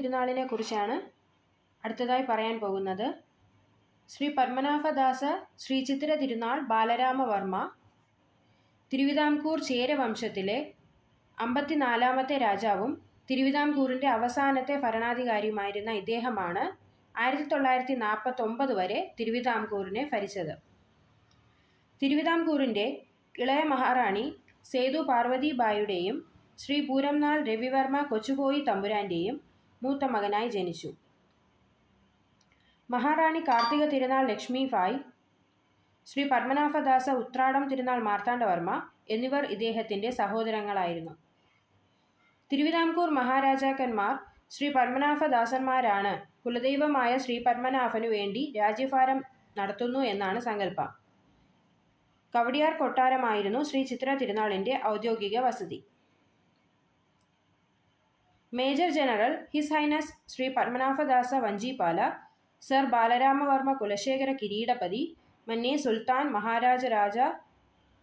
തിരുനാളിനെ കുറിച്ചാണ് അടുത്തതായി പറയാൻ പോകുന്നത്. ശ്രീ പത്മനാഭദാസ ശ്രീ ചിത്തിര തിരുനാൾ ബാലരാമവർമ്മ തിരുവിതാംകൂർ ചേരവംശത്തിലെ അമ്പത്തിനാലാമത്തെ രാജാവും തിരുവിതാംകൂറിന്റെ അവസാനത്തെ ഭരണാധികാരിയുമായിരുന്ന ഇദ്ദേഹമാണ് ആയിരത്തി തൊള്ളായിരത്തി നാൽപ്പത്തൊമ്പത് വരെ തിരുവിതാംകൂറിനെ ഭരിച്ചത്. തിരുവിതാംകൂറിന്റെ ഇളയ മഹാറാണി സേതു പാർവതിബായുടെയും ശ്രീ പൂരംനാൾ രവിവർമ്മ കൊച്ചുകോയി തമ്പുരാന്റെയും മൂത്ത മകനായി ജനിച്ചു. മഹാറാണി കാർത്തിക തിരുനാൾ ലക്ഷ്മി ലക്ഷ്മിഭായ് ശ്രീ പത്മനാഭദാസ ഉത്രാടം തിരുനാൾ മാർത്താണ്ഡവർമ്മ എന്നിവർ ഇദ്ദേഹത്തിന്റെ സഹോദരങ്ങളായിരുന്നു. തിരുവിതാംകൂർ മഹാരാജാക്കന്മാർ ശ്രീ പത്മനാഭദാസന്മാരാണ് കുലദൈവമായ ശ്രീ പത്മനാഭനു വേണ്ടി രാജ്യഭാരം നടത്തുന്നു എന്നാണ് സങ്കല്പം. കവടിയാർ കൊട്ടാരമായിരുന്നു ശ്രീ ചിത്ര തിരുനാളിന്റെ ഔദ്യോഗിക വസതി. Major general his highness Sri Padmanabhadasa Vanchipala sir Balaramavarma Kulasekhara Kireedapathi Manney Sultan Maharaja Raja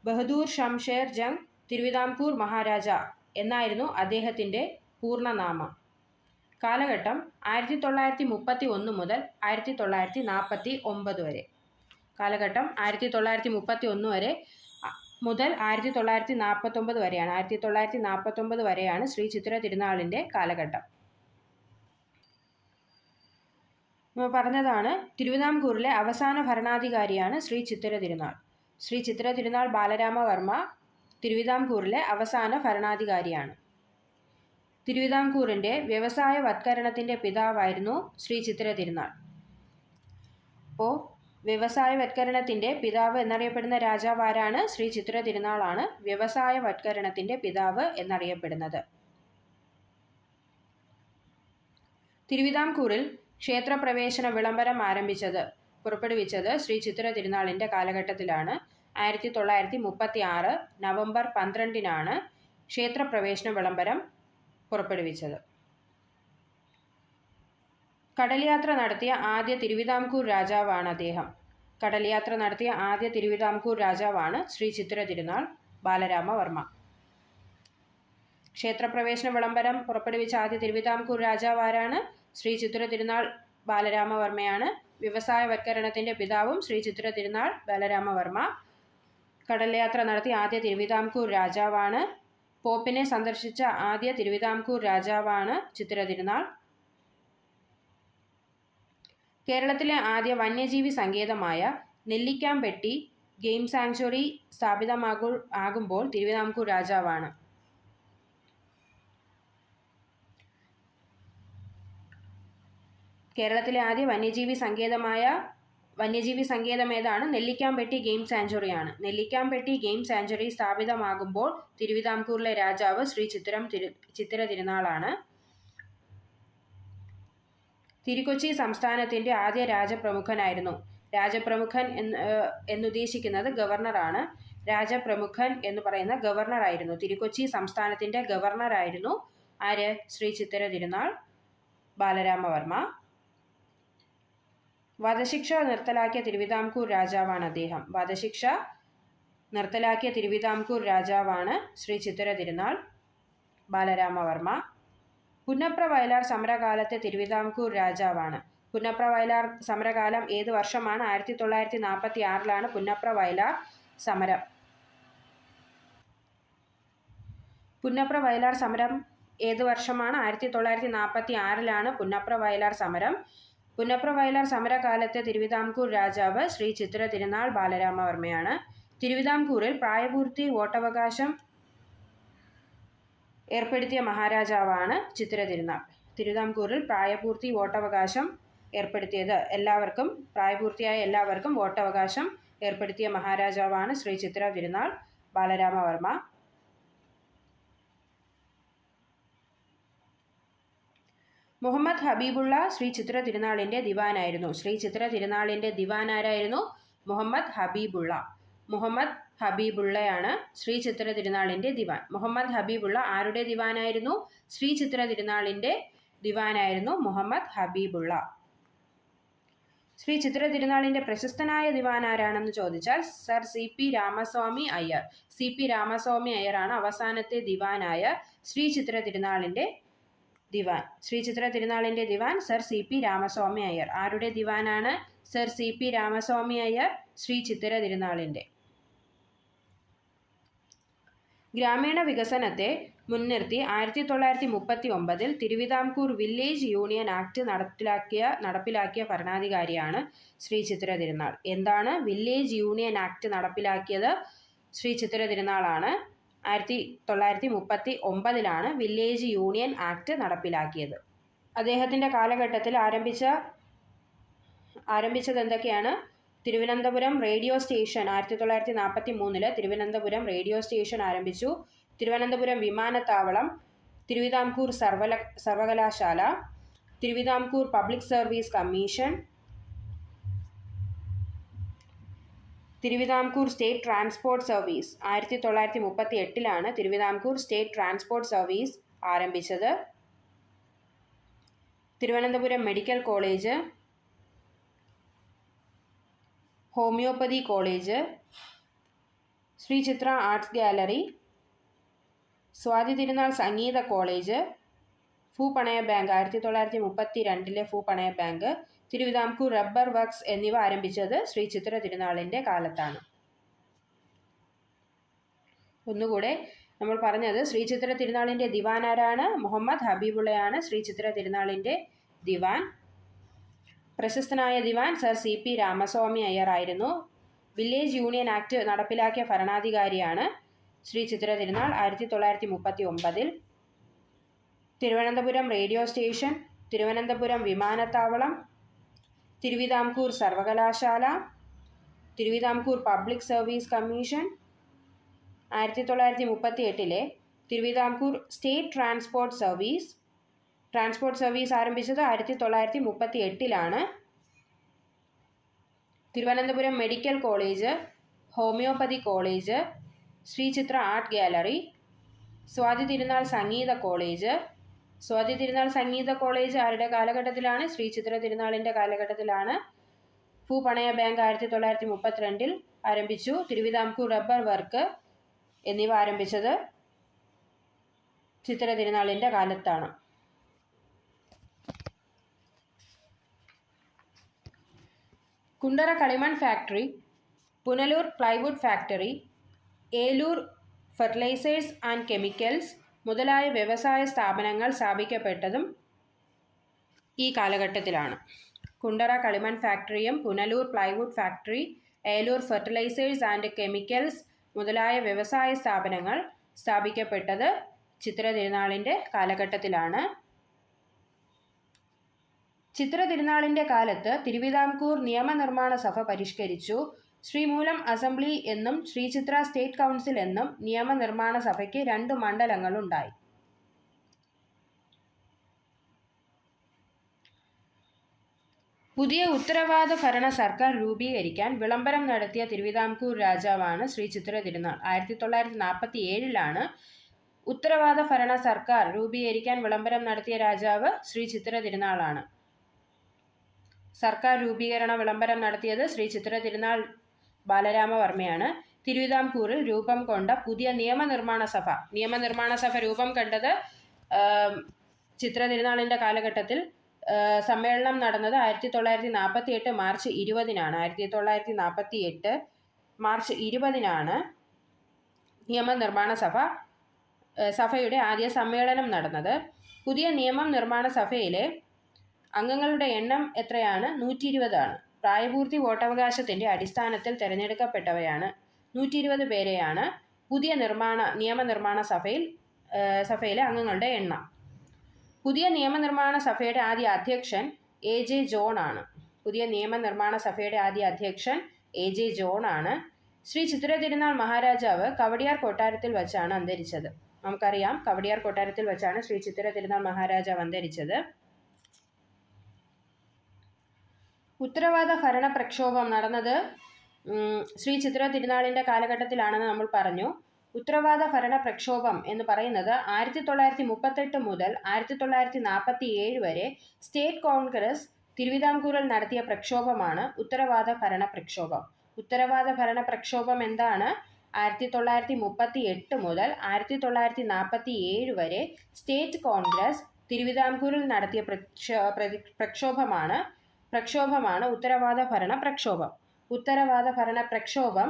Bahadur Shamsher Jang Thiruvithamkoor Maharaja എന്നായിരുന്നു അദ്ദേഹത്തിന്റെ പൂർണനാമം. കാലഘട്ടം ആയിരത്തി തൊള്ളായിരത്തി മുപ്പത്തി ഒന്ന് മുതൽ ആയിരത്തി തൊള്ളായിരത്തി നാൽപ്പത്തി ഒമ്പത് വരെ. കാലഘട്ടം ആയിരത്തി തൊള്ളായിരത്തി മുപ്പത്തി ഒന്ന് വരെ മുതൽ ആയിരത്തി തൊള്ളായിരത്തി നാൽപ്പത്തൊമ്പത് വരെയാണ്. ആയിരത്തി തൊള്ളായിരത്തി നാൽപ്പത്തൊമ്പത് വരെയാണ് ശ്രീ ചിത്ര തിരുനാളിന്റെ കാലഘട്ടം. പറഞ്ഞതാണ് തിരുവിതാംകൂറിലെ അവസാന ഭരണാധികാരിയാണ് ശ്രീ ചിത്തിര തിരുനാൾ. ശ്രീ ചിത്ര തിരുനാൾ ബാലരാമവർമ്മ തിരുവിതാംകൂറിലെ അവസാന ഭരണാധികാരിയാണ്. തിരുവിതാംകൂറിന്റെ വ്യവസായവത്കരണത്തിന്റെ പിതാവായിരുന്നു ശ്രീ ചിത്ര തിരുനാൾ. അപ്പോൾ വ്യവസായവത്കരണത്തിന്റെ പിതാവ് എന്നറിയപ്പെടുന്ന രാജാവ് ആരാണ്? ശ്രീ ചിത്ര തിരുനാളാണ് വ്യവസായവത്കരണത്തിന്റെ പിതാവ് എന്നറിയപ്പെടുന്നത്. തിരുവിതാംകൂറിൽ ക്ഷേത്രപ്രവേശന വിളംബരം ആരംഭിച്ചത് പുറപ്പെടുവിച്ചത് ശ്രീ ചിത്ര തിരുനാളിന്റെ കാലഘട്ടത്തിലാണ്. ആയിരത്തി തൊള്ളായിരത്തി മുപ്പത്തി ആറ് നവംബർ പന്ത്രണ്ടിനാണ് ക്ഷേത്രപ്രവേശന വിളംബരം പുറപ്പെടുവിച്ചത്. കടൽ യാത്ര നടത്തിയ ആദ്യ തിരുവിതാംകൂർ രാജാവാണ് അദ്ദേഹം. കടൽയാത്ര നടത്തിയ ആദ്യ തിരുവിതാംകൂർ രാജാവാണ് ശ്രീ ചിത്ര തിരുനാൾ ബാലരാമവർമ്മ. ക്ഷേത്രപ്രവേശന വിളംബരം പുറപ്പെടുവിച്ച ആദ്യ തിരുവിതാംകൂർ രാജാവ് ആരാണ്? ശ്രീ ചിത്ര തിരുനാൾ ബാലരാമവർമ്മയാണ്. വ്യവസായവൽക്കരണത്തിന്റെ പിതാവും ശ്രീ ചിത്ര തിരുനാൾ ബാലരാമവർമ്മ. കടൽയാത്ര നടത്തിയ ആദ്യ തിരുവിതാംകൂർ രാജാവാണ്. പോപ്പിനെ സന്ദർശിച്ച ആദ്യ തിരുവിതാംകൂർ രാജാവാണ് ചിത്ര തിരുനാൾ. കേരളത്തിലെ ആദ്യ വന്യജീവി സങ്കേതമായ നെല്ലിക്കാംപെട്ടി ഗെയിം സാങ്ച്വറി സ്ഥാപിതമാകു ആകുമ്പോൾ തിരുവിതാംകൂർ രാജാവാണ്. കേരളത്തിലെ ആദ്യ വന്യജീവി സങ്കേതമായ വന്യജീവി സങ്കേതം ഏതാണ്? നെല്ലിക്കാംപെട്ടി ഗെയിം സാഞ്ചുറിയാണ് നെല്ലിക്കാംപെട്ടി ഗെയിം സാഞ്ചുറി സ്ഥാപിതമാകുമ്പോൾ തിരുവിതാംകൂറിലെ രാജാവ് ശ്രീ ചിത്തിരം തിരു ചിത്തിര തിരുനാളാണ്. തിരുക്കൊച്ചി സംസ്ഥാനത്തിന്റെ ആദ്യ രാജപ്രമുഖനായിരുന്നു. രാജപ്രമുഖൻ എന്ന് എന്നുദ്ദേശിക്കുന്നത് ഗവർണറാണ്. രാജപ്രമുഖൻ എന്ന് പറയുന്ന ഗവർണറായിരുന്നു. തിരുക്കൊച്ചി സംസ്ഥാനത്തിന്റെ ഗവർണറായിരുന്നു ആര്? ശ്രീ ചിത്തര തിരുനാൾ ബാലരാമവർമ്മ വധശിക്ഷ നിർത്തലാക്കിയ തിരുവിതാംകൂർ രാജാവാണ് അദ്ദേഹം. വധശിക്ഷ നിർത്തലാക്കിയ തിരുവിതാംകൂർ രാജാവാണ് ശ്രീ ചിത്തര തിരുനാൾ ബാലരാമവർമ്മ പുന്നപ്ര വയലാർ സമരകാലത്തെ തിരുവിതാംകൂർ രാജാവാണ്. പുന്നപ്ര വയലാർ സമരകാലം ഏത് വർഷമാണ്? ആയിരത്തി തൊള്ളായിരത്തി നാൽപ്പത്തി ആറിലാണ് പുന്നപ്ര വയലാർ സമരം. പുന്നപ്ര വയലാർ സമരം ഏത് വർഷമാണ്? ആയിരത്തി തൊള്ളായിരത്തി നാൽപ്പത്തി ആറിലാണ് പുന്നപ്ര വയലാർ സമരം. പുന്നപ്ര വയലാർ സമരകാലത്തെ തിരുവിതാംകൂർ രാജാവ് ശ്രീ ചിത്ര തിരുനാൾ ബാലരാമവർമ്മയാണ്. തിരുവിതാംകൂറിൽ പ്രായപൂർത്തി വോട്ടവകാശം ഏർപ്പെടുത്തിയ മഹാരാജാവാണ് ചിത്തിര തിരുനാൾ തിരുവിതാംകൂറിൽ പ്രായപൂർത്തി വോട്ടവകാശം ഏർപ്പെടുത്തിയത് എല്ലാവർക്കും പ്രായപൂർത്തിയായ എല്ലാവർക്കും വോട്ടവകാശം ഏർപ്പെടുത്തിയ മഹാരാജാവാണ് ശ്രീ ചിത്ര തിരുനാൾ ബാലരാമവർമ്മ. മുഹമ്മദ് ഹബീബുള്ള ശ്രീ ചിത്ര തിരുനാളിന്റെ ദിവാനായിരുന്നു. ശ്രീ ചിത്ര തിരുനാളിന്റെ ദിവാൻ ആരായിരുന്നു മുഹമ്മദ് ഹബീബുള്ള. മുഹമ്മദ് ഹബീബുള്ളയാണ് ശ്രീ ചിത്ര തിരുനാളിന്റെ ദിവാൻ. മുഹമ്മദ് ഹബീബുള്ള ആരുടെ ദിവാനായിരുന്നു? ശ്രീ ചിത്ര തിരുനാളിന്റെ ദിവാനായിരുന്നു മുഹമ്മദ് ഹബീബുള്ള. ശ്രീ ചിത്ര തിരുനാളിന്റെ പ്രശസ്തനായ ദിവാൻ ആരാണെന്ന് ചോദിച്ചാൽ sir C P Ramaswamy Iyer. C P Ramaswamy അയ്യറാണ് അവസാനത്തെ ദിവാനായ ശ്രീ ചിത്ര തിരുനാളിന്റെ ദിവാൻ. ശ്രീ ചിത്ര തിരുനാളിന്റെ ദിവാൻ sir C P Ramaswamy Iyer. ആരുടെ ദിവാനാണ് sir C P Ramaswamy Iyer? Sri Chitra തിരുനാളിന്റെ. ഗ്രാമീണ വികസനത്തെ മുൻനിർത്തി ആയിരത്തി തൊള്ളായിരത്തി മുപ്പത്തി ഒമ്പതിൽ തിരുവിതാംകൂർ വില്ലേജ് യൂണിയൻ ആക്ട് നടപ്പിലാക്കിയ നടപ്പിലാക്കിയ ഭരണാധികാരിയാണ് ശ്രീ ചിത്ര തിരുനാൾ. എന്താണ് വില്ലേജ് യൂണിയൻ ആക്ട് നടപ്പിലാക്കിയത്? ശ്രീ ചിത്ര തിരുനാളാണ്. ആയിരത്തി തൊള്ളായിരത്തി മുപ്പത്തി ഒമ്പതിലാണ് വില്ലേജ് യൂണിയൻ ആക്ട് നടപ്പിലാക്കിയത്. അദ്ദേഹത്തിന്റെ കാലഘട്ടത്തിൽ ആരംഭിച്ച ആരംഭിച്ചത് എന്തൊക്കെയാണ്? തിരുവനന്തപുരം റേഡിയോ സ്റ്റേഷൻ ആയിരത്തി തൊള്ളായിരത്തി നാൽപ്പത്തി മൂന്നിൽ തിരുവനന്തപുരം റേഡിയോ സ്റ്റേഷൻ ആരംഭിച്ചു. തിരുവനന്തപുരം വിമാനത്താവളം തിരുവിതാംകൂർ സർവല സർവകലാശാല Thiruvithamkoor public service commission Thiruvithamkoor state transport service. ആയിരത്തി തൊള്ളായിരത്തി മുപ്പത്തി എട്ടിലാണ് തിരുവിതാംകൂർ സ്റ്റേറ്റ് ട്രാൻസ്പോർട്ട് സർവീസ് ആരംഭിച്ചത്. Thiruvananthapuram medical college homoeopathy college Sri Chitra arts gallery Swathi Thirunal Sangeetha college ഫൂ പണയ ബാങ്ക് ആയിരത്തി തൊള്ളായിരത്തി മുപ്പത്തി രണ്ടിലെ ഫൂ പണയ ബാങ്ക് തിരുവിതാംകൂർ റബ്ബർ വർക്ക്സ് എന്നിവ ആരംഭിച്ചത് ശ്രീ ചിത്ര തിരുനാളിന്റെ കാലത്താണ്. ഒന്നുകൂടെ നമ്മൾ പറഞ്ഞത് ശ്രീ ചിത്ര തിരുനാളിന്റെ ദിവാൻ ആരാണ്? മുഹമ്മദ് ഹബീബുള്ളയാണ് ശ്രീ ചിത്ര തിരുനാളിന്റെ ദിവാൻ. പ്രശസ്തനായ ദിവാൻ sir C P Ramaswamy Iyer ആയിരുന്നു വില്ലേജ് യൂണിയൻ ആക്ട് നടപ്പിലാക്കിയ ഭരണാധികാരിയാണ് ശ്രീ ചിത്ര തിരുനാൾ ആയിരത്തി തൊള്ളായിരത്തി മുപ്പത്തി ഒമ്പതിൽ തിരുവനന്തപുരം റേഡിയോ സ്റ്റേഷൻ തിരുവനന്തപുരം വിമാനത്താവളം തിരുവിതാംകൂർ സർവകലാശാല തിരുവിതാംകൂർ പബ്ലിക് സർവീസ് കമ്മീഷൻ ആയിരത്തി തൊള്ളായിരത്തി മുപ്പത്തി എട്ടിലെ Thiruvithamkoor state transport service transport service ആരംഭിച്ചത് ആയിരത്തി തൊള്ളായിരത്തി മുപ്പത്തി എട്ടിലാണ് Thiruvananthapuram medical college homoeopathy college Sri Chitra art gallery Swathi Thirunal Sangeetha college. Swathi Thirunal Sangeetha college ആരുടെ കാലഘട്ടത്തിലാണ്? ശ്രീ ചിത്ര തിരുനാളിന്റെ കാലഘട്ടത്തിലാണ് ഭൂപണയ ബാങ്ക് ആയിരത്തി തൊള്ളായിരത്തി മുപ്പത്തിരണ്ടിൽ ആരംഭിച്ചു. തിരുവിതാംകൂർ റബ്ബർ വർക്ക് എന്നിവ ആരംഭിച്ചത് ചിത്ര തിരുനാളിന്റെ കാലത്താണ്. കുണ്ടറ കളിമൺ factory Punalur plywood factory Eloor fertilisers and chemicals മുതലായ വ്യവസായ സ്ഥാപനങ്ങൾ സ്ഥാപിക്കപ്പെട്ടതും ഈ കാലഘട്ടത്തിലാണ്. കുണ്ടറ കളിമൺ ഫാക്ടറിയും Punalur plywood factory Eloor fertilisers and chemicals മുതലായ വ്യവസായ സ്ഥാപനങ്ങൾ സ്ഥാപിക്കപ്പെട്ടത് ചിത്ര തിരുനാളിന്റെ കാലഘട്ടത്തിലാണ്. ചിത്ര തിരുനാളിന്റെ കാലത്ത് തിരുവിതാംകൂർ നിയമനിർമ്മാണ സഭ പരിഷ്കരിച്ചു. ശ്രീമൂലം അസംബ്ലി എന്നും ശ്രീചിത്ര സ്റ്റേറ്റ് കൗൺസിൽ എന്നും നിയമനിർമ്മാണ സഭയ്ക്ക് രണ്ട് മണ്ഡലങ്ങളുണ്ടായി. പുതിയ ഉത്തരവാദ ഭരണ സർക്കാർ രൂപീകരിക്കാൻ വിളംബരം നടത്തിയ തിരുവിതാംകൂർ രാജാവാണ് ശ്രീ ചിത്ര തിരുനാൾ. ആയിരത്തി തൊള്ളായിരത്തി നാൽപ്പത്തി ഏഴിലാണ് ഉത്തരവാദ ഭരണ സർക്കാർ രൂപീകരിക്കാൻ വിളംബരം നടത്തിയ രാജാവ് ശ്രീ ചിത്ര തിരുനാളാണ്. സർക്കാർ രൂപീകരണ വിളംബരം നടത്തിയത് ശ്രീ ചിത്ര തിരുനാൾ ബാലരാമവർമ്മയാണ്. തിരുവിതാംകൂറിൽ രൂപം കൊണ്ട പുതിയ നിയമനിർമ്മാണ സഭ. നിയമനിർമ്മാണ സഭ രൂപം കണ്ടത് ചിത്ര തിരുനാളിന്റെ കാലഘട്ടത്തിൽ സമ്മേളനം നടന്നത് ആയിരത്തി തൊള്ളായിരത്തി നാൽപ്പത്തി എട്ട് മാർച്ച് ഇരുപതിനാണ്. ആയിരത്തി തൊള്ളായിരത്തി നാൽപ്പത്തി എട്ട് മാർച്ച് ഇരുപതിനാണ് നിയമനിർമ്മാണ സഭ സഭയുടെ ആദ്യ സമ്മേളനം നടന്നത്. പുതിയ നിയമം നിർമ്മാണ സഭയിലെ അംഗങ്ങളുടെ എണ്ണം എത്രയാണ്? നൂറ്റി ഇരുപതാണ് പ്രായപൂർത്തി വോട്ടവകാശത്തിന്റെ അടിസ്ഥാനത്തിൽ തിരഞ്ഞെടുക്കപ്പെട്ടവയാണ് നൂറ്റി ഇരുപത് പേരെയാണ് പുതിയ നിർമ്മാണ നിയമനിർമ്മാണ സഭയിൽ സഭയിലെ അംഗങ്ങളുടെ എണ്ണം. പുതിയ നിയമനിർമ്മാണ സഭയുടെ ആദ്യ അധ്യക്ഷൻ എ ജെ ജോൺ ആണ്. പുതിയ നിയമനിർമ്മാണ സഭയുടെ ആദ്യ അധ്യക്ഷൻ എ ജെ ജോൺ ആണ്. ശ്രീ ചിത്ര തിരുനാൾ മഹാരാജാവ് കവടിയാർ കൊട്ടാരത്തിൽ വച്ചാണ് അന്തരിച്ചത്. നമുക്കറിയാം കവടിയാർ കൊട്ടാരത്തിൽ വച്ചാണ് ശ്രീ ചിത്ര തിരുനാൾ മഹാരാജാവ് അന്തരിച്ചത്. ഉത്തരവാദ ഭരണ പ്രക്ഷോഭം നടന്നത് ശ്രീ ചിത്ര തിരുനാളിന്റെ കാലഘട്ടത്തിലാണെന്ന് നമ്മൾ പറഞ്ഞു. ഉത്തരവാദ ഭരണ പ്രക്ഷോഭം എന്ന് പറയുന്നത് ആയിരത്തി തൊള്ളായിരത്തി മുപ്പത്തെട്ട് മുതൽ ആയിരത്തി തൊള്ളായിരത്തി നാൽപ്പത്തി ഏഴ് വരെ സ്റ്റേറ്റ് കോൺഗ്രസ് തിരുവിതാംകൂറിൽ നടത്തിയ പ്രക്ഷോഭമാണ് ഉത്തരവാദ ഭരണ പ്രക്ഷോഭം. ഉത്തരവാദ ഭരണ പ്രക്ഷോഭം എന്താണ്? ആയിരത്തി തൊള്ളായിരത്തി മുപ്പത്തി എട്ട് മുതൽ ആയിരത്തി തൊള്ളായിരത്തി നാൽപ്പത്തി ഏഴ് വരെ സ്റ്റേറ്റ് കോൺഗ്രസ് തിരുവിതാംകൂറിൽ നടത്തിയ പ്രക്ഷോ പ്രക്ഷോഭമാണ് പ്രക്ഷോഭമാണ് ഉത്തരവാദ ഭരണ പ്രക്ഷോഭം. ഉത്തരവാദ ഭരണ പ്രക്ഷോഭം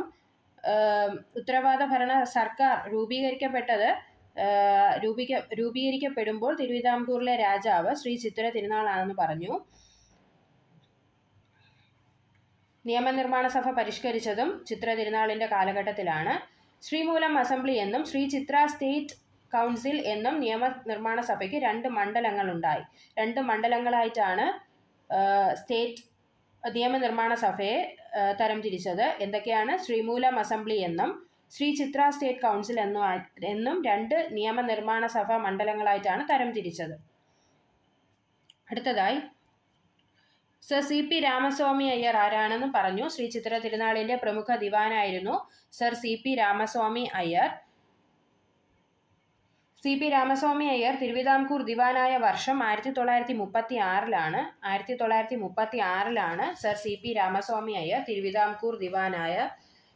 ഉത്തരവാദ ഭരണ സർക്കാർ രൂപീകരിക്കപ്പെട്ടത് രൂപീക രൂപീകരിക്കപ്പെടുമ്പോൾ തിരുവിതാംകൂറിലെ രാജാവ് ശ്രീ ചിത്തിര തിരുനാളാണെന്ന് പറഞ്ഞു. നിയമനിർമ്മാണ സഭ പരിഷ്കരിച്ചതും ചിത്ര തിരുനാളിന്റെ കാലഘട്ടത്തിലാണ്. ശ്രീമൂലം അസംബ്ലി എന്നും ശ്രീ ചിത്ര സ്റ്റേറ്റ് കൗൺസിൽ എന്നും നിയമനിർമ്മാണ സഭയ്ക്ക് രണ്ട് മണ്ഡലങ്ങളുണ്ടായി. രണ്ട് മണ്ഡലങ്ങളായിട്ടാണ് സ്റ്റേറ്റ് നിയമനിർമ്മാണ സഭയെ തരം തരംതിരിച്ചത് എന്തൊക്കെയാണ്? ശ്രീമൂലം അസംബ്ലി എന്നും ശ്രീ ചിത്ര സ്റ്റേറ്റ് കൗൺസിൽ എന്നും എന്നും രണ്ട് നിയമനിർമ്മാണ സഭ മണ്ഡലങ്ങളായിട്ടാണ് തരംതിരിച്ചത് അടുത്തതായി sir C P Ramaswamy Iyer ആരാണെന്ന് പറഞ്ഞു. ശ്രീ ചിത്ര തിരുനാളിന്റെ പ്രമുഖ ദിവാനായിരുന്നു sir C P Ramaswamy Iyer. C P Ramaswamy Iyer Thiruvithamkoor ദിവാനായ വർഷം ആയിരത്തി തൊള്ളായിരത്തി മുപ്പത്തി ആറിലാണ് ആയിരത്തി തൊള്ളായിരത്തി മുപ്പത്തി ആറിലാണ് sir C P Ramaswamy Iyer Thiruvithamkoor ദിവാനായ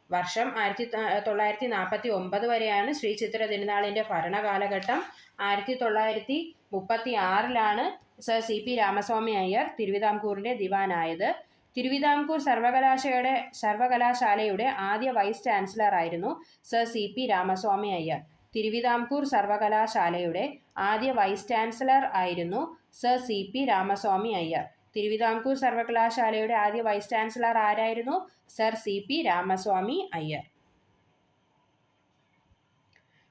വർഷം ആയിരത്തി തൊള്ളായിരത്തി നാൽപ്പത്തി ഒമ്പത് വരെയാണ് ശ്രീ ചിത്ര തിരുനാളിന്റെ ഭരണകാലഘട്ടം. ആയിരത്തി തൊള്ളായിരത്തി മുപ്പത്തി ആറിലാണ് sir C P Ramaswamy Iyer തിരുവിതാംകൂറിന്റെ ദിവാനായത്. തിരുവിതാംകൂർ സർവകലാശയുടെ സർവകലാശാലയുടെ ആദ്യ വൈസ് ചാൻസലർ ആയിരുന്നു sir C P Ramaswamy Iyer. Thiruvithamkoor സർവകലാശാലയുടെ ആദ്യ വൈസ് ചാൻസലർ ആയിരുന്നു sir C P Ramaswamy Iyer. Thiruvithamkoor സർവകലാശാലയുടെ ആദ്യ വൈസ് ചാൻസലർ ആരായിരുന്നു? Sir C P Ramaswamy Iyer.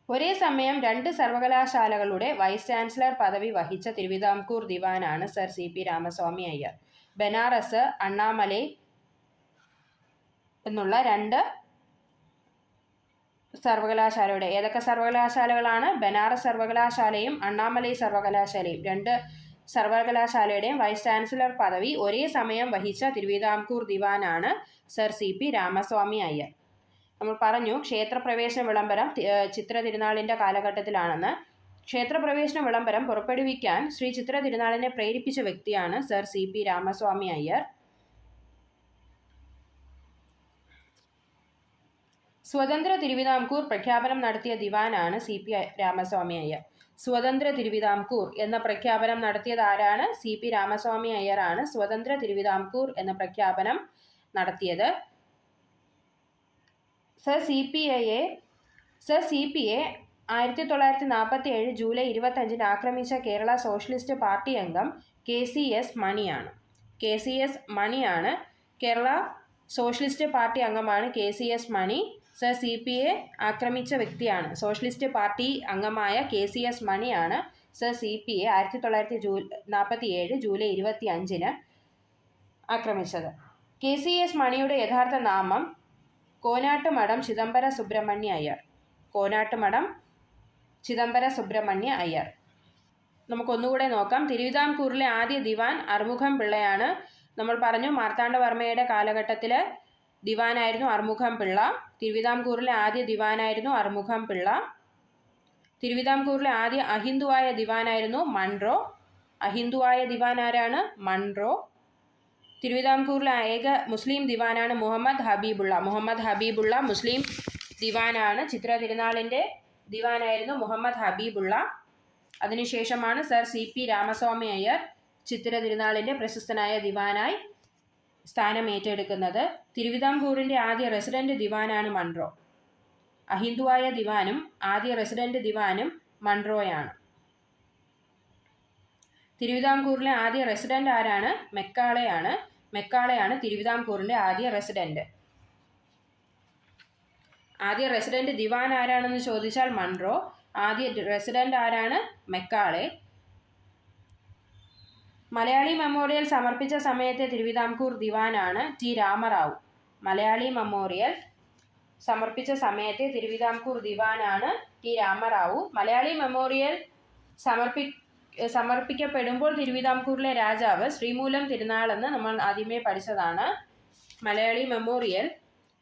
ഒരേ സമയം രണ്ട് സർവകലാശാലകളുടെ വൈസ് ചാൻസലർ പദവി വഹിച്ച Thiruvithamkoor ദിവാനാണ് sir C P Ramaswamy Iyer. Banaras Annamalai എന്നുള്ള രണ്ട് സർവകലാശാലയുടെ ഏതൊക്കെ സർവകലാശാലകളാണ്? ബനാറസ് സർവകലാശാലയും അണ്ണാമലൈ സർവകലാശാലയും. രണ്ട് സർവകലാശാലയുടെയും വൈസ് ചാൻസലർ പദവി ഒരേ സമയം വഹിച്ച Thiruvithamkoor ദിവാനാണ് sir C P Ramaswamy Iyer. നമ്മൾ പറഞ്ഞു ക്ഷേത്രപ്രവേശന വിളംബരം ചിത്ര തിരുനാളിന്റെ കാലഘട്ടത്തിലാണെന്ന്. ക്ഷേത്രപ്രവേശന വിളംബരം പുറപ്പെടുവിക്കാൻ ശ്രീ ചിത്ര തിരുനാളിനെ പ്രേരിപ്പിച്ച വ്യക്തിയാണ് sir C P Ramaswamy Iyer. സ്വതന്ത്ര തിരുവിതാംകൂർ പ്രഖ്യാപനം നടത്തിയ ദിവാനാണ് സി പി രാമസ്വാമി അയ്യർ. സ്വതന്ത്ര തിരുവിതാംകൂർ എന്ന പ്രഖ്യാപനം നടത്തിയത് ആരാണ്? സി പി രാമസ്വാമി അയ്യറാണ് സ്വതന്ത്ര തിരുവിതാംകൂർ എന്ന പ്രഖ്യാപനം നടത്തിയത്. സർ സി പി ഐയെ സർ സി പി എ ആയിരത്തി തൊള്ളായിരത്തി നാൽപ്പത്തി ഏഴ് ജൂലൈ ഇരുപത്തഞ്ചിന് ആക്രമിച്ച കേരള സോഷ്യലിസ്റ്റ് പാർട്ടി അംഗം കെ സി എസ് മണിയാണ്. കെ സി എസ് മണിയാണ് കേരള സോഷ്യലിസ്റ്റ് പാർട്ടി അംഗമാണ് K C S Mani. Sir C P A ആക്രമിച്ച വ്യക്തിയാണ്. സോഷ്യലിസ്റ്റ് പാർട്ടി അംഗമായ കെ സി എസ് മണിയാണ് സർ സി പി എ ആയിരത്തി തൊള്ളായിരത്തി ജൂ നാൽപ്പത്തി ഏഴ് ജൂലൈ ഇരുപത്തി അഞ്ചിന് ആക്രമിച്ചത്. കെ സി എസ് മണിയുടെ യഥാർത്ഥ നാമം കോനാട്ടുമഠം ചിദംബര സുബ്രഹ്മണ്യ അയ്യർ. കോനാട്ടുമഠം ചിദംബര സുബ്രഹ്മണ്യ അയ്യർ. നമുക്കൊന്നുകൂടെ നോക്കാം. തിരുവിതാംകൂറിലെ ആദ്യ ദിവാൻ അറുമുഖം പിള്ളയാണ്. നമ്മൾ പറഞ്ഞു മാർത്താണ്ഡവർമ്മയുടെ കാലഘട്ടത്തിൽ ദിവാനായിരുന്നു അർമുഖം പിള്ള തിരുവിതാംകൂറിലെ ആദ്യ ദിവാനായിരുന്നു അർമുഖം പിള്ള തിരുവിതാംകൂറിലെ ആദ്യ അഹിന്ദുവായ ദിവാനായിരുന്നു മൺറോ. അഹിന്ദുവായ ദിവാൻ ആരാണ് മൺറോ. തിരുവിതാംകൂറിലെ ഏക മുസ്ലിം ദിവാനാണ് മുഹമ്മദ് ഹബീബുള്ള. മുഹമ്മദ് ഹബീബുള്ള മുസ്ലിം ദിവാനാണ്. ചിത്ര തിരുനാളിന്റെ ദിവാനായിരുന്നു മുഹമ്മദ് ഹബീബുള്ള. അതിനുശേഷമാണ് sir C P Ramaswamy Iyer Chitra തിരുനാളിന്റെ പ്രശസ്തനായ ദിവാനായി സ്ഥാനം ഏറ്റെടുക്കുന്നത് തിരുവിതാംകൂറിന്റെ ആദ്യ റെസിഡന്റ് ദിവാനാണ് മൺറോ. അഹിന്ദുവായ ദിവാനും ആദ്യ റെസിഡന്റ് ദിവാനും മൺറോയാണ്. തിരുവിതാംകൂറിലെ ആദ്യ റെസിഡന്റ് ആരാണ്? മെക്കാളയാണ്. മെക്കാളയാണ് തിരുവിതാംകൂറിന്റെ ആദ്യ റെസിഡന്റ് ആദ്യ റെസിഡന്റ് ദിവാൻ ആരാണെന്ന് ചോദിച്ചാൽ മൺറോ. ആദ്യ റെസിഡന്റ് ആരാണ്? മെക്കാളെ. മലയാളി മെമ്മോറിയൽ സമർപ്പിച്ച സമയത്തെ തിരുവിതാംകൂർ ദിവാനാണ് ടി രാമറാവു. മലയാളി മെമ്മോറിയൽ സമർപ്പിച്ച സമയത്തെ തിരുവിതാംകൂർ ദിവാനാണ് ടി രാമറാവു. മലയാളി മെമ്മോറിയൽ സമർപ്പി സമർപ്പിക്കപ്പെടുമ്പോൾ തിരുവിതാംകൂറിലെ രാജാവ് ശ്രീമൂലം തിരുനാളെന്ന് നമ്മൾ ആദ്യമേ പഠിച്ചതാണ്. മലയാളി മെമ്മോറിയൽ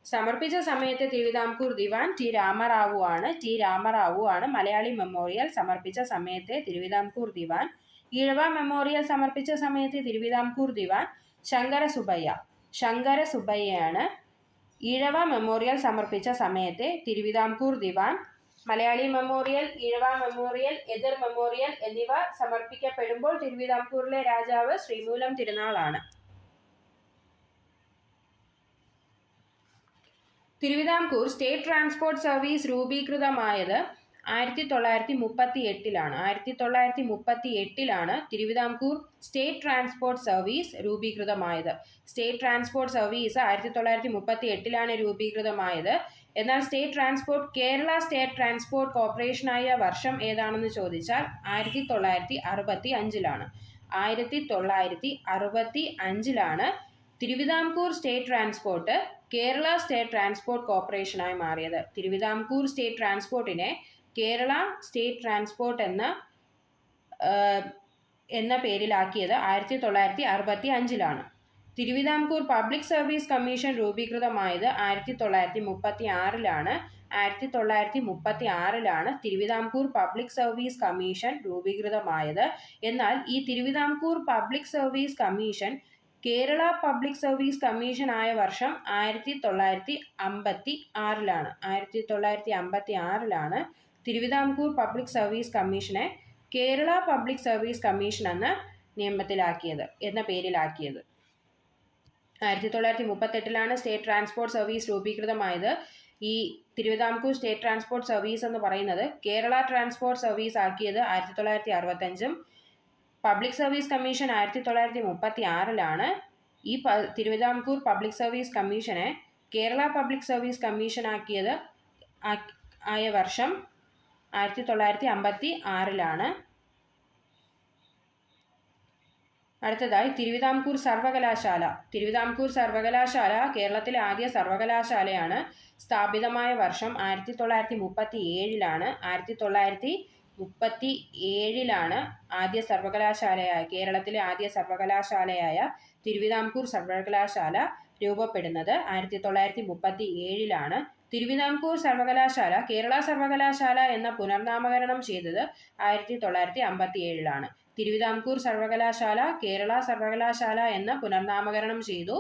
സമർപ്പിച്ച സമയത്തെ തിരുവിതാംകൂർ ദിവാൻ ടി രാമറാവു ആണ്. ടി രാമറാവു ആണ് മലയാളി മെമ്മോറിയൽ സമർപ്പിച്ച സമയത്തെ തിരുവിതാംകൂർ ദിവാൻ. ഈഴവ മെമ്മോറിയൽ സമർപ്പിച്ച സമയത്ത് തിരുവിതാംകൂർ ദിവാൻ ശങ്കര സുബയ്യ ശങ്കര സുബയ്യയാണ് ഈഴവ മെമ്മോറിയൽ സമർപ്പിച്ച സമയത്തെ തിരുവിതാംകൂർ ദിവാൻ മലയാളി മെമ്മോറിയൽ ഈഴവ മെമ്മോറിയൽ എതിർ മെമ്മോറിയൽ എന്നിവ സമർപ്പിക്കപ്പെടുമ്പോൾ തിരുവിതാംകൂറിലെ രാജാവ് ശ്രീമൂലം തിരുനാളാണ്. തിരുവിതാംകൂർ സ്റ്റേറ്റ് ട്രാൻസ്പോർട്ട് സർവീസ് രൂപീകൃതമായത് ആയിരത്തി തൊള്ളായിരത്തി മുപ്പത്തി എട്ടിലാണ് ആയിരത്തി തൊള്ളായിരത്തി മുപ്പത്തി എട്ടിലാണ് തിരുവിതാംകൂർ സ്റ്റേറ്റ് ട്രാൻസ്പോർട്ട് സർവീസ് രൂപീകൃതമായത്. സ്റ്റേറ്റ് ട്രാൻസ്പോർട്ട് സർവീസ് ആയിരത്തി തൊള്ളായിരത്തി മുപ്പത്തി എട്ടിലാണ് രൂപീകൃതമായത്. എന്നാൽ state transport Kerala state transport കോർപ്പറേഷനായ വർഷം ഏതാണെന്ന് ചോദിച്ചാൽ ആയിരത്തി തൊള്ളായിരത്തി അറുപത്തി അഞ്ചിലാണ് ആയിരത്തി തൊള്ളായിരത്തി അറുപത്തി അഞ്ചിലാണ് Thiruvithamkoor state transport Kerala state transport കോർപ്പറേഷനായി മാറിയത്. തിരുവിതാംകൂർ സ്റ്റേറ്റ് ട്രാൻസ്പോർട്ടിനെ കേരള സ്റ്റേറ്റ് ട്രാൻസ്പോർട്ട് എന്ന എന്ന പേരിലാക്കിയത് ആയിരത്തി തൊള്ളായിരത്തി അറുപത്തി അഞ്ചിലാണ് തിരുവിതാംകൂർ പബ്ലിക് സർവീസ് കമ്മീഷൻ രൂപീകൃതമായത് ആയിരത്തി തൊള്ളായിരത്തി മുപ്പത്തി ആറിലാണ് ആയിരത്തി തൊള്ളായിരത്തി മുപ്പത്തി ആറിലാണ് തിരുവിതാംകൂർ പബ്ലിക് സർവീസ് കമ്മീഷൻ രൂപീകൃതമായത്. എന്നാൽ ഈ Thiruvithamkoor public service commission Kerala public service commission ആയ വർഷം ആയിരത്തി തൊള്ളായിരത്തി അമ്പത്തി ആറിലാണ് ആയിരത്തി തൊള്ളായിരത്തി അമ്പത്തി ആറിലാണ് തിരുവിതാംകൂർ പബ്ലിക് സർവീസ് കമ്മീഷനെ കേരള പബ്ലിക് സർവീസ് കമ്മീഷൻ എന്ന നിയമത്തിലാക്കിയത് എന്ന പേരിലാക്കിയത്. ആയിരത്തി തൊള്ളായിരത്തി മുപ്പത്തെട്ടിലാണ് സ്റ്റേറ്റ് ട്രാൻസ്പോർട്ട് സർവീസ് രൂപീകൃതമായത്. ഈ തിരുവിതാംകൂർ സ്റ്റേറ്റ് ട്രാൻസ്പോർട്ട് സർവീസ് എന്ന് പറയുന്നത് കേരള ട്രാൻസ്പോർട്ട് സർവീസ് ആക്കിയത് ആയിരത്തി തൊള്ളായിരത്തി അറുപത്തഞ്ചും പബ്ലിക് സർവീസ് കമ്മീഷൻ ആയിരത്തി തൊള്ളായിരത്തി മുപ്പത്തി ആറിലാണ് ഈ തിരുവിതാംകൂർ പബ്ലിക് സർവീസ് കമ്മീഷനെ കേരള പബ്ലിക് സർവീസ് കമ്മീഷൻ ആക്കിയത് ആയ വർഷം ആയിരത്തി തൊള്ളായിരത്തി അമ്പത്തി ആറിലാണ് അടുത്തതായി തിരുവിതാംകൂർ സർവകലാശാല. തിരുവിതാംകൂർ സർവകലാശാല കേരളത്തിലെ ആദ്യ സർവകലാശാലയാണ്. സ്ഥാപിതമായ വർഷം ആയിരത്തി തൊള്ളായിരത്തി മുപ്പത്തി ഏഴിലാണ് ആയിരത്തി തൊള്ളായിരത്തി മുപ്പത്തി ഏഴിലാണ് ആദ്യ സർവകലാശാലയായ കേരളത്തിലെ ആദ്യ സർവകലാശാലയായ തിരുവിതാംകൂർ സർവകലാശാല രൂപപ്പെടുന്നത്. ആയിരത്തി തൊള്ളായിരത്തി മുപ്പത്തി ഏഴിലാണ് തിരുവിതാംകൂർ സർവകലാശാല കേരള സർവകലാശാല എന്ന പുനർനാമകരണം ചെയ്തത് ആയിരത്തി തൊള്ളായിരത്തി അമ്പത്തി ഏഴിലാണ് തിരുവിതാംകൂർ സർവകലാശാല കേരള സർവകലാശാല എന്ന പുനർനാമകരണം ചെയ്തു.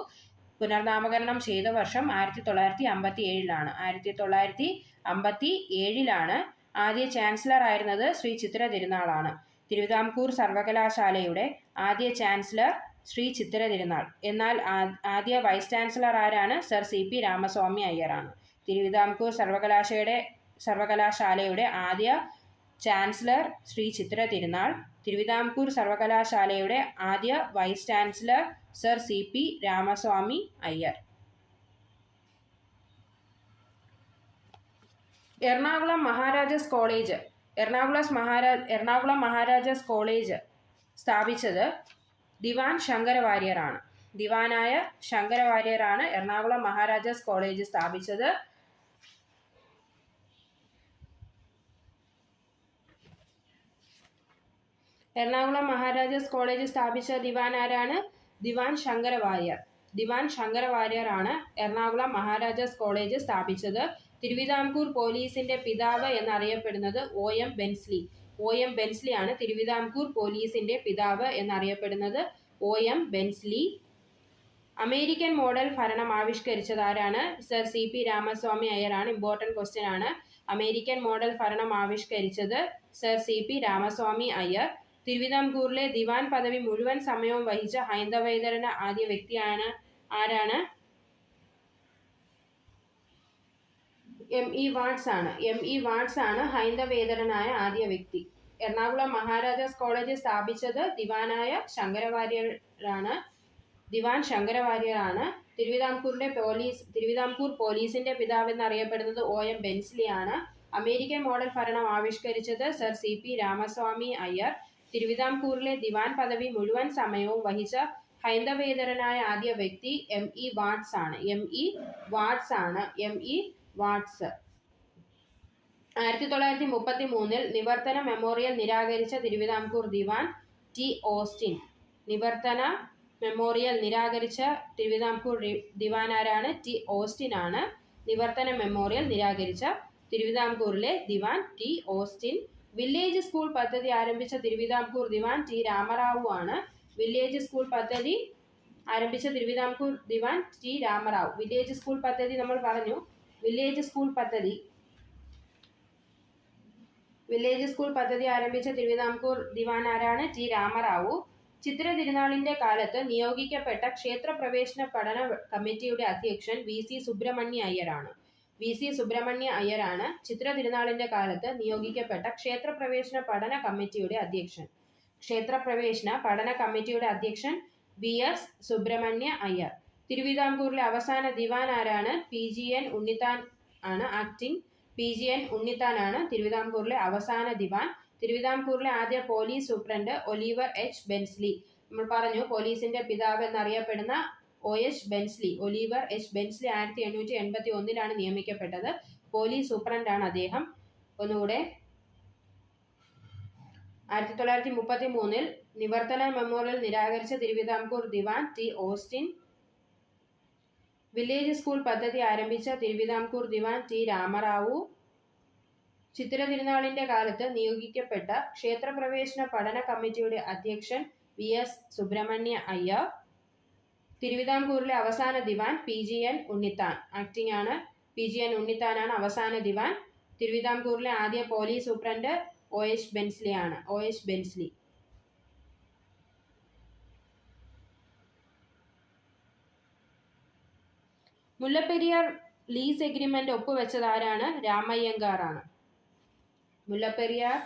പുനർനാമകരണം ചെയ്ത വർഷം ആയിരത്തി തൊള്ളായിരത്തി അമ്പത്തി ഏഴിലാണ് ആയിരത്തി തൊള്ളായിരത്തി അമ്പത്തി ഏഴിലാണ് ആദ്യ ചാൻസലർ ആയിരുന്നത് ശ്രീ ചിത്ര തിരുനാളാണ്. തിരുവിതാംകൂർ സർവകലാശാലയുടെ ആദ്യ ചാൻസലർ ശ്രീ ചിത്ര തിരുനാൾ. എന്നാൽ ആദ്യ വൈസ് ചാൻസലർ ആരാണ്? സർ സി പി രാമസ്വാമി അയ്യറാണ്. തിരുവിതാംകൂർ സർവകലാശയുടെ സർവകലാശാലയുടെ ആദ്യ ചാൻസലർ ശ്രീ ചിത്ര തിരുനാൾ തിരുവിതാംകൂർ സർവകലാശാലയുടെ ആദ്യ vice chancellor sir C P Ramaswamy Iyer. Ernakulam Maharajas college Ernakulam മഹാരാ Ernakulam Maharajas college സ്ഥാപിച്ചത് ദിവാൻ ശങ്കരവാര്യറാണ് ദിവാനായ ശങ്കരവാര്യറാണ് എറണാകുളം മഹാരാജാസ് കോളേജ് സ്ഥാപിച്ചത്. എറണാകുളം മഹാരാജാസ് കോളേജ് സ്ഥാപിച്ച ദിവാൻ ആരാണ്? ദിവാൻ ശങ്കര വാര്യർ ദിവാൻ ശങ്കരവാര്യർ ആണ് എറണാകുളം മഹാരാജാസ് കോളേജ് സ്ഥാപിച്ചത്. തിരുവിതാംകൂർ പോലീസിന്റെ പിതാവ് എന്നറിയപ്പെടുന്നത് O M Bensley. O M Bensley ആണ് തിരുവിതാംകൂർ പോലീസിന്റെ പിതാവ് എന്നറിയപ്പെടുന്നത് O M Bensley. American model ഭരണം ആവിഷ്കരിച്ചത് ആരാണ്? സർ സി പി രാമസ്വാമി അയ്യറാണ് ഇമ്പോർട്ടന്റ് ക്വസ്റ്റ്യൻ ആണ്. അമേരിക്കൻ മോഡൽ ഭരണം ആവിഷ്കരിച്ചത് sir C P Ramaswamy Iyer. തിരുവിതാംകൂറിലെ ദിവാൻ പദവി മുഴുവൻ സമയവും വഹിച്ച ഹൈന്ദവേതരന് ആദ്യ വ്യക്തിയാണ് ആരാണ്? എം ഇ വാട്സ് ആണ്. എം ഇ വാട്സ് ആണ് ഹൈന്ദവേതരനായ ആദ്യ വ്യക്തി. എറണാകുളം മഹാരാജാസ് കോളേജ് സ്ഥാപിച്ചത് ദിവാനായ ശങ്കരവാര്യരാണ്. ദിവാൻ ശങ്കരവാര്യരാണ്. തിരുവിതാംകൂറിന്റെ പോലീസ് തിരുവിതാംകൂർ പോലീസിന്റെ പിതാവ് എന്നറിയപ്പെടുന്നത് ഒ. എം. ബെൻസ്ലി ആണ് അമേരിക്കൻ മോഡൽ ഭരണം ആവിഷ്കരിച്ചത് sir C. P. Ramaswamy Iyer. തിരുവിതാംകൂറിലെ ദിവാൻ പദവി മുഴുവൻ സമയവും വഹിച്ച ഹൈന്ദവേതരനായ ആദ്യ വ്യക്തി എം ഇ വാട്സ് ആണ്. എം ഇ വാട്സ് ആണ്. M E Watts. ആയിരത്തി തൊള്ളായിരത്തി മുപ്പത്തി മൂന്നിൽ നിവർത്തന മെമ്മോറിയൽ നിരാകരിച്ച തിരുവിതാംകൂർ ദിവാൻ ടി ഓസ്റ്റിൻ. നിവർത്തന മെമ്മോറിയൽ നിരാകരിച്ച തിരുവിതാംകൂർ ദിവാൻ ആരാണ് ടി ഓസ്റ്റിൻ ആണ്. നിവർത്തന മെമ്മോറിയൽ നിരാകരിച്ച തിരുവിതാംകൂറിലെ ദിവാൻ ടി ഓസ്റ്റിൻ. വില്ലേജ് സ്കൂൾ പദ്ധതി ആരംഭിച്ച തിരുവിതാംകൂർ ദിവാൻ ടി രാമറാവു ആണ്. വില്ലേജ് സ്കൂൾ പദ്ധതി ആരംഭിച്ച തിരുവിതാംകൂർ ദിവാൻ ടി രാമറാവു. വില്ലേജ് സ്കൂൾ പദ്ധതി നമ്മൾ പറഞ്ഞു. വില്ലേജ് സ്കൂൾ പദ്ധതി. വില്ലേജ് സ്കൂൾ പദ്ധതി ആരംഭിച്ച തിരുവിതാംകൂർ ദിവാൻ ആരാണ്? ടി രാമറാവു. ചിത്ര തിരുനാളിന്റെ കാലത്ത് നിയോഗിക്കപ്പെട്ട ക്ഷേത്രപ്രവേശന പഠന കമ്മിറ്റിയുടെ അധ്യക്ഷൻ വി സി സുബ്രഹ്മണ്യ അയ്യരാണ്. വി. സി. സുബ്രഹ്മണ്യ അയ്യരാണ് ചിത്ര തിരുനാളിന്റെ കാലത്ത് നിയോഗിക്കപ്പെട്ട ക്ഷേത്രപ്രവേശന പഠന കമ്മിറ്റിയുടെ അധ്യക്ഷൻ. ക്ഷേത്രപ്രവേശന പഠന കമ്മിറ്റിയുടെ അധ്യക്ഷൻ വി. എസ്. സുബ്രഹ്മണ്യ അയ്യർ. തിരുവിതാംകൂറിലെ അവസാന ദിവാൻ ആരാണ്? പി. ജി. എൻ. ഉണ്ണിത്താൻ ആണ് ആക്ടിംഗ്. പി. ജി. എൻ. ഉണ്ണിത്താനാണ് തിരുവിതാംകൂറിലെ അവസാന ദിവാൻ. തിരുവിതാംകൂറിലെ ആദ്യ police superintendent Oliver H. Bensley. നമ്മൾ പറഞ്ഞു പോലീസിന്റെ പിതാവ് എന്നറിയപ്പെടുന്ന O. H. Bensley Oliver H. Bensley ആയിരത്തി എണ്ണൂറ്റി എൺപത്തി ഒന്നിലാണ് നിയമിക്കപ്പെട്ടത്. പോലീസ് സൂപ്രണ്ടാണ് അദ്ദേഹം. ഒന്നുകൂടെ. ആയിരത്തി തൊള്ളായിരത്തി മുപ്പത്തി മൂന്നിൽ നിവർത്തന മെമ്മോറിയൽ നിരാകരിച്ച തിരുവിതാംകൂർ ദിവാൻ ടി. ഓസ്റ്റിൻ. വില്ലേജ് സ്കൂൾ പദ്ധതി ആരംഭിച്ച തിരുവിതാംകൂർ ദിവാൻ ടി. രാമറാവു. ചിത്തിര തിരുനാളിന്റെ കാലത്ത് നിയോഗിക്കപ്പെട്ട ക്ഷേത്രപ്രവേശന പഠന കമ്മിറ്റിയുടെ അധ്യക്ഷൻ വി. എസ്. സുബ്രഹ്മണ്യ അയ്യർ. തിരുവിതാംകൂറിലെ അവസാന ദിവാൻ P G N Unnithan. Acting ആണ് പി ജി എൻ ഉണ്ണിത്താനാണ് അവസാന ദിവാൻ. തിരുവിതാംകൂറിലെ ആദ്യ police superintendent O H Bensley ആണ്. O H Bensley. Mullaperiyar lease agreement ഒപ്പുവെച്ചത് ആരാണ് രാമയ്യങ്കാറാണ് മുല്ലപ്പെരിയാർ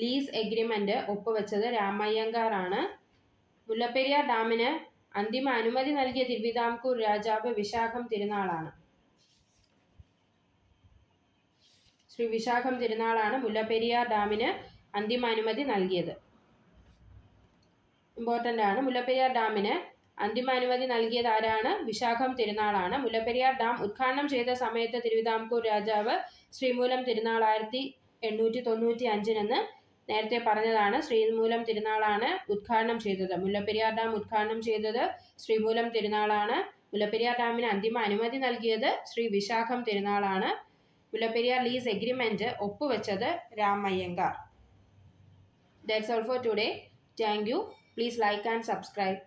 ലീസ് എഗ്രിമെന്റ് ഒപ്പുവെച്ചത് രാമയ്യങ്കാറാണ് മുല്ലപ്പെരിയാർ ഡാമിന് അന്തിമ അനുമതി നൽകിയ തിരുവിതാംകൂർ രാജാവ് വിശാഖം തിരുനാളാണ്. ശ്രീ വിശാഖം തിരുനാളാണ് മുല്ലപ്പെരിയാർ ഡാമിന് അന്തിമ അനുമതി നൽകിയത്. ഇമ്പോർട്ടന്റ് ആണ്. മുല്ലപ്പെരിയാർ ഡാമിന് അന്തിമ അനുമതി നൽകിയത് ആരാണ്? വിശാഖം തിരുനാളാണ്. മുല്ലപ്പെരിയാർ ഡാം ഉദ്ഘാടനം ചെയ്ത സമയത്ത് തിരുവിതാംകൂർ രാജാവ് ശ്രീമൂലം തിരുനാൾ ആയിരത്തി എണ്ണൂറ്റി തൊണ്ണൂറ്റി അഞ്ചിനെന്ന് നേരത്തെ പറഞ്ഞതാണ് ശ്രീമൂലം തിരുനാളാണ് ഉദ്ഘാടനം ചെയ്തത്. മുല്ലപ്പെരിയാർ ഡാം ഉദ്ഘാടനം ചെയ്തത് ശ്രീമൂലം തിരുനാളാണ്. മുല്ലപ്പെരിയാർ ഡാമിന് അന്തിമ അനുമതി നൽകിയത് ശ്രീ വിശാഖം തിരുനാളാണ്. മുല്ലപ്പെരിയാർ ലീസ് എഗ്രിമെന്റ് ഒപ്പുവെച്ചത് Ramayyangar that's all for today thank you please like and subscribe